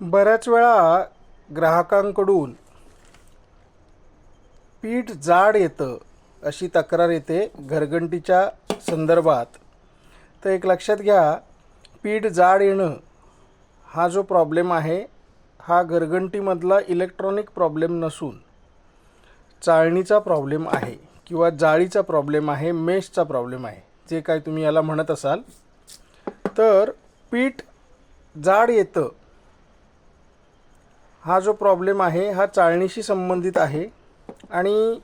बऱ्याच वेळा ग्राहकांकडून पीठ जाड येतं अशी तक्रार येते घरघंटीच्या संदर्भात. तर एक लक्षात घ्या पीठ जाड येणं हा जो प्रॉब्लेम आहे हा घरघंटीमधला इलेक्ट्रॉनिक प्रॉब्लेम नसून चाळणीचा प्रॉब्लेम आहे किंवा जाळीचा प्रॉब्लेम आहे मेशचा प्रॉब्लेम आहे जे काय तुम्ही याला म्हणत असाल. तर पीठ जाड येतं हा जो प्रॉब्लेम आहे हा चाळणीशी संबंधित आहे. आणि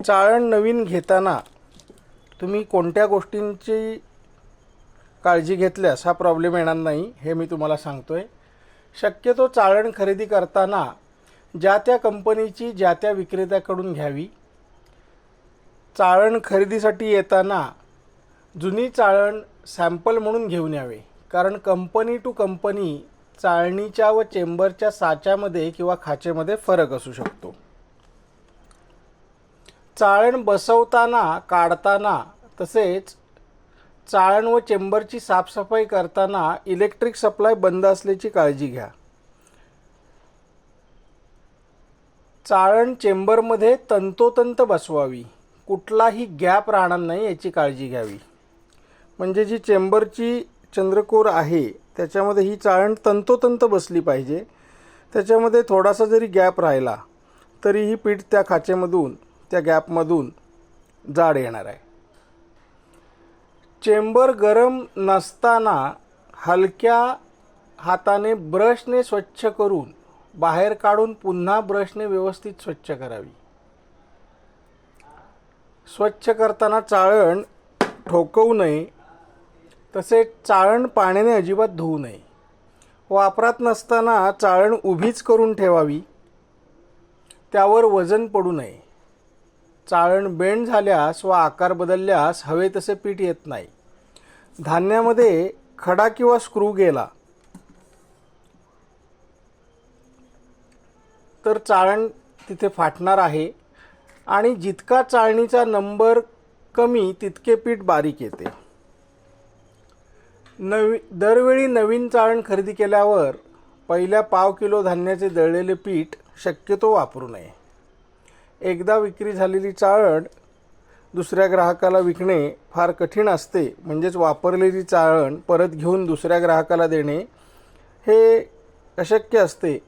चाळण नवीन घेताना तुम्ही कोणत्या गोष्टींची काळजी घेतल्यास हा प्रॉब्लेम येणार नाही हे मी तुम्हाला सांगतो आहे शक्यतो चाळण खरेदी करताना ज्या त्या कंपनीची ज्या त्या विक्रेत्याकडून घ्यावी. चाळण खरेदीसाठी येताना जुनी चाळण सॅम्पल म्हणून घेऊन यावे. कारण कंपनी टू कंपनी चाळणीच्या व चेंबरच्या साच्यामध्ये किंवा खाचेमध्ये फरक असू शकतो. चाळण बसवताना काढताना तसेच चाळण व चेंबरची साफसफाई करताना इलेक्ट्रिक सप्लाय बंद असल्याची काळजी घ्या. चाळण चेंबरमध्ये तंतोतंत बसवावी. कुठलाही गॅप राहणार नाही याची काळजी घ्यावी. म्हणजे जी चेंबरची चंद्रकोर आहे त्याच्यामध्ये ही चाळण तंतोतंत बसली पाहिजे. त्याच्यामध्ये थोडासा जरी गॅप राहिला तरी ही पीठ त्या खाचेमधून त्या गॅपमधून जाड येणार आहे. चेंबर गरम नसताना हलक्या हाताने ब्रशने स्वच्छ करून बाहेर काढून पुन्हा ब्रशने व्यवस्थित स्वच्छ करावी. स्वच्छ करताना चाळण ठोकवू नये तसेच चाळण पाण्याने अजिबात धुवू नये. वापरात नसताना चाळण उभीच करून ठेवावी. त्यावर वजन पडू नये. चाळण बेंड झाल्यास व आकार बदलल्यास हवे तसे पीठ येत नाही. धान्यामध्ये खडा किंवा स्क्रू गेला तर चाळण तिथे फाटणार आहे आणि जितका चाळणीचा नंबर कमी तितके पीठ बारीक येते. नवी दरवेळी नवीन चाळण खरेदी केल्यावर पहिल्या पाव किलो धान्याचे दळलेले पीठ शक्यतो वापरू नये. एकदा विक्री झालेली चाळण दुसऱ्या ग्राहकाला विकणे फार कठीण असते. म्हणजेच वापरलेली चाळण परत घेऊन दुसऱ्या ग्राहकाला देणे हे अशक्य असते.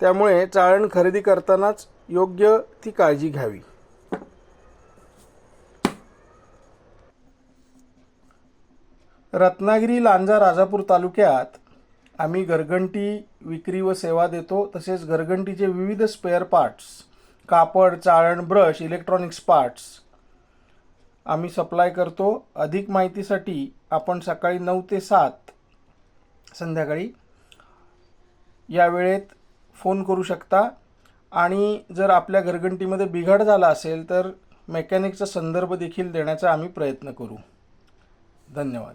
त्यामुळे चाळण खरेदी करतानाच योग्य ती काळजी घ्यावी. रत्नागिरी लांजा राजापूर तालुक्यात आम्ही घरघंटी विक्री व सेवा देतो. तसेच घरघंटीचे विविध स्पेअर पार्ट्स कापड चाळण ब्रश इलेक्ट्रॉनिक्स पार्ट्स आम्ही सप्लाय करतो. अधिक माहितीसाठी आपण सकाळी नऊ ते सात संध्याकाळी या वेळेत फोन करू शकता. आणि जर आपल्या घरघंटीमध्ये बिघाड झाला असेल तर मेकॅनिकचा संदर्भ देखील देण्याचा आम्ही प्रयत्न करू. धन्यवाद.